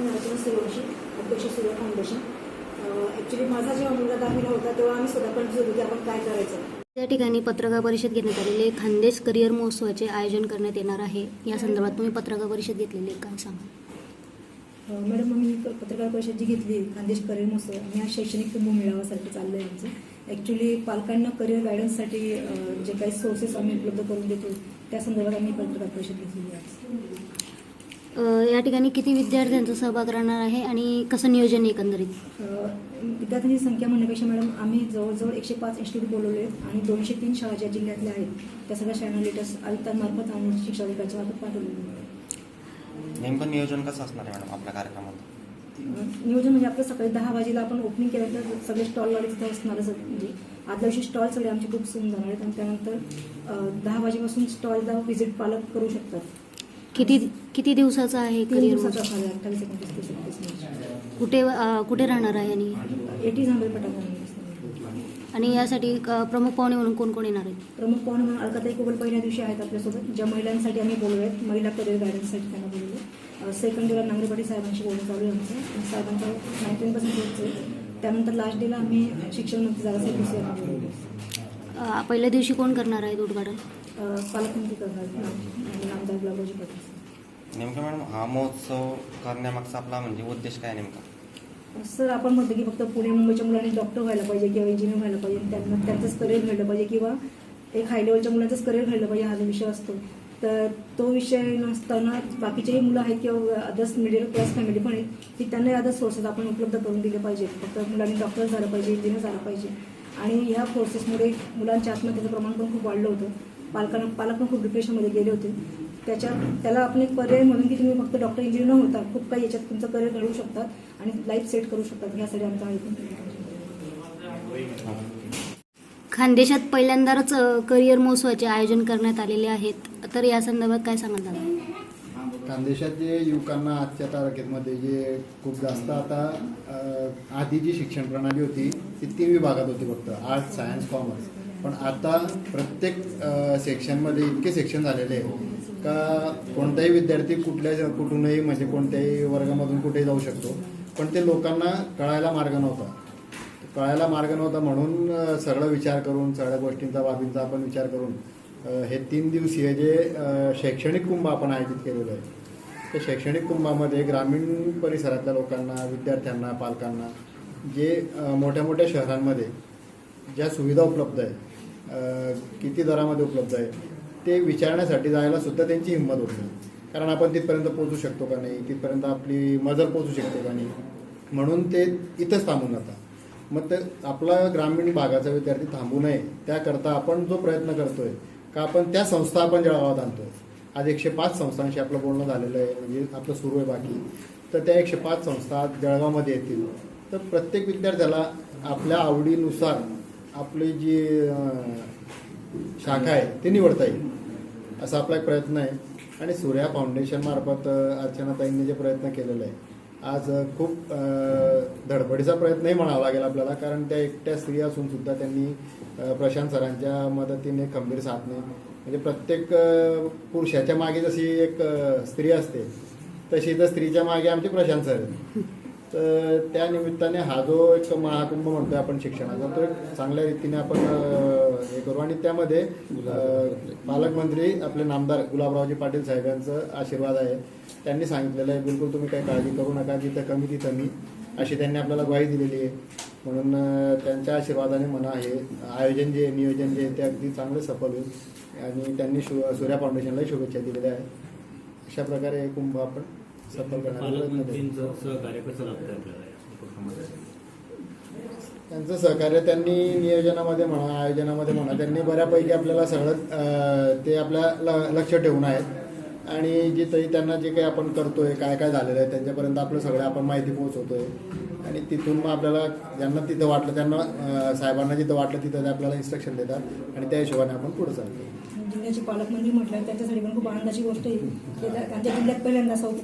मी रचना सूर्यवंशी अध्यक्ष सूर्य foundation actually माझा जेव्हा मुलगा दहावीला होता तेव्हा आम्ही स्वतः कन्फ्युज होतो की आपण काय करायचं. त्या ठिकाणी पत्रकार परिषद घेण्यात आलेले खानदेश करिअर महोत्सवाचे आयोजन करण्यात येणार आहे. या संदर्भात तुम्ही पत्रकार परिषद घेतलेली. काय सांगा. मॅडम आम्ही प- पत्रकार परिषद जी घेतली खानदेश करिअर महोत्सव आम्ही आज शैक्षणिक कुंभ मेळाव्यासाठी चाललं आहे आमचं. ॲक्च्युली पालकांना करिअर गायडन्ससाठी जे काही सोर्सेस आम्ही उपलब्ध करून देतो त्या संदर्भात आम्ही पत्रकार परिषद घेतलेली आहे. या ठिकाणी किती विद्यार्थ्यांचा सहभाग राहणार आहे आणि कसं नियोजन एकंदरीत विद्यार्थ्यांची संख्या म्हणण्यापेक्षा मॅडम आम्ही जवळजवळ एकशे पाच इन्स्टिट्यूट बोलवले आहेत आणि दोनशे तीन शाळा ज्या जिल्ह्यातल्या आहेत त्या सगळ्या शाळांना लेटेस्ट आयुक्तांमार्फत आणि शिक्षणाधिकाऱ्यांच्या मार्फत पाठवलेले आहेत. नेमकं नियोजन कसं असणार आहे मॅडम आपल्या कार्यक्रमात नियोजन म्हणजे आपलं सकाळी दहा वाजेला आपण ओपनिंग केलं तर सगळे स्टॉलवाले तिथे असणारच. म्हणजे आदल्या दिवशी स्टॉल सगळे आमचे बुक्स होऊन जाणार आहेत आणि त्यानंतर दहा वाजेपासून स्टॉलला व्हिजिट पालक करू शकतात किती किती दिवसाचा आहे तीन करिअर दिवसाचा महोत्सव असणार आहे अठ्ठावीस एकोणतीस तीस एकतीस मार्च कुठे अ, कुठे राहणार आहे आणि? एटी आणि यासाठी अ, प्रमुख पाहुणे म्हणून कोण कोण येणार आहेत? प्रमुख पाहुणे म्हणून अलकाताई कोबल पहिल्या दिवशी आहेत आपल्यासोबत. ज्या महिलांसाठी आम्ही बोललो आहेत महिला करिअर गायडन्ससाठी त्यांना बोलवलं सेकंड डेला नांगरे पाटील साहेबांशी बोलणं चालू आहे आमचं. साहेबांचं नाईन्टीन पर्सेंट त्यानंतर लास्ट डेला आम्ही शिक्षण मंत्री दादासाहेब भुसे यांना बोलवलं अ, पहिल्या दिवशी कोण करणार आहे उद्घाटन पालकमंत्री करणार गुलाबरावजी पाटील नेमकं मॅडम हा महोत्सव करण्यामागचा आपला म्हणजे उद्देश काय नेमका? सर आपण म्हणतो की फक्त पुणे मुंबईच्या मुलांनी डॉक्टर व्हायला पाहिजे किंवा इंजिनियर व्हायला पाहिजे. त्यांना त्यांचंच करिअर घडलं पाहिजे किंवा एक हाय लेवलच्या मुलांचंच करिअर घडलं पाहिजे हा जो विषय असतो. तर तो विषय नसताना बाकीचेही मुलं आहेत किंवा अदर्स मिडिल क्लास फॅमिली पण आहेत की त्यांना अदर सोर्सेस आपण उपलब्ध करून दिले पाहिजेत. फक्त मुलांनी डॉक्टर झालं पाहिजे इंजिनियर झालं पाहिजे. आणि ह्या कोर्सेसमुळे मुलांच्या आत्महत्येचं प्रमाण पण खूप वाढलं होतं. पालकांना पालक पण खूप डिप्रेशनमध्ये गेले होते. त्याच्या त्याला आपण एक पर्याय म्हणून की तुम्ही फक्त डॉक्टर इंजिनियर न होता खूप काही याच्यात तुमचं करिअर घडवू शकतात आणि लाईफ सेट करू शकतात. ह्यासाठी आमचा ऐकून खानदेशात पहिल्यांदाच करिअर महोत्सवाचे आयोजन करण्यात आलेले आहेत. तर या संदर्भात काय सांगाल खानदेशात जे युवकांना आजच्या तारखेमध्ये जे खूप जास्त आता आधी जी शिक्षण प्रणाली होती ती तीन विभागात होती फक्त आर्ट्स सायन्स कॉमर्स. पण आता प्रत्येक सेक्शनमध्ये इतके सेक्शन झालेले आहे का कोणताही विद्यार्थी कुठल्या कुठूनही म्हणजे कोणत्याही वर्गामधून कुठेही जाऊ शकतो. पण ते लोकांना कळायला मार्ग नव्हता. कळायला मार्ग नव्हता म्हणून सरळ सगळं विचार करून सगळ्या गोष्टींचा बाबींचा आपण विचार करून हे तीन दिवसीय जे शैक्षणिक कुंभ आपण आयोजित केलेलं आहे त्या शैक्षणिक कुंभामध्ये ग्रामीण परिसरातल्या लोकांना विद्यार्थ्यांना पालकांना जे मोठ्या मोठ्या शहरांमध्ये ज्या सुविधा उपलब्ध आहे किती दरामध्ये उपलब्ध आहे ते विचारण्यासाठी जायला सुद्धा त्यांची हिंमत होत नाही. कारण आपण तिथपर्यंत पोहोचू शकतो का नाही तिथपर्यंत आपली मजर पोहोचू शकतो का नाही म्हणून ते इथंच थांबून जातात मग ते आपला ग्रामीण भागाचा विद्यार्थी थांबू नये त्याकरता आपण जो प्रयत्न करतोय का आपण त्या संस्था आपण जळगावात आणतो. आज एकशे पाच संस्थांशी आपलं बोलणं झालेलं आहे म्हणजे आपलं सुरू आहे बाकी. तर त्या एकशे पाच संस्था जळगावमध्ये येतील. तर प्रत्येक विद्यार्थ्याला आपल्या आवडीनुसार आपली जी शाखा आहे ती निवडता येईल. असा आपला एक प्रयत्न आहे. आणि सूर्या फाउंडेशनमार्फत अर्चनाताईंनी जे प्रयत्न केलेला आहे आज खूप धडपडीचा प्रयत्नही म्हणावा लागेल आपल्याला कारण त्या एकट्या स्त्री असून सुद्धा त्यांनी प्रशांत सरांच्या मदतीने खंबीर साधणे म्हणजे प्रत्येक पुरुषाच्या मागे जशी एक स्त्री असते तशी तर स्त्रीच्या मागे आमचे प्रशांत सर तर त्या निमित्ताने हा जो एक महाकुंभ म्हणतोय आपण शिक्षणाचा तो एक चांगल्या रीतीने आपण हे करू. आणि त्यामध्ये पालकमंत्री आपले नामदार गुलाबरावजी पाटील साहेबांचं आशीर्वाद आहे. त्यांनी सांगितलेलं आहे बिलकुल तुम्ही काही काळजी करू नका जिथं कमी तिथं मी. अशी त्यांनी आपल्याला ग्वाही दिलेली आहे. म्हणून त्यांच्या आशीर्वादाने म्हणा हे आयोजन जे नियोजन जे आहे ते अगदी चांगलं सफल होईल. आणि त्यांनी शु सूर्या फाउंडेशनलाही शुभेच्छा दिलेल्या आहेत. अशा प्रकारे हे कुंभ आपण सहकार्य कसं लागतं आपल्याला? त्यांचं सहकार्य त्यांनी नियोजनामध्ये म्हणा आयोजनामध्ये म्हणा त्यांनी बऱ्यापैकी आपल्याला सगळं ते आपल्या ल- लक्ष ठेवून आहेत. आणि जे तरी त्यांना जे काही आपण करतोय काय काय झालेलं आहे त्यांच्यापर्यंत आपलं सगळं आपण माहिती पोहोचवतोय. आणि तिथून मग आपल्याला ज्यांना तिथं वाटलं त्यांना साहेबांना जिथं वाटलं तिथं ते आपल्याला इन्स्ट्रक्शन देतात. आणि त्या हिशोबाने आपण पुढे चालतो जिल्ह्याचे पालकमंत्री म्हटलं त्यांच्यासाठी पण खूप आनंदाची गोष्ट आहे. त्यांच्या जिल्ह्यात पहिल्यांदा होतं.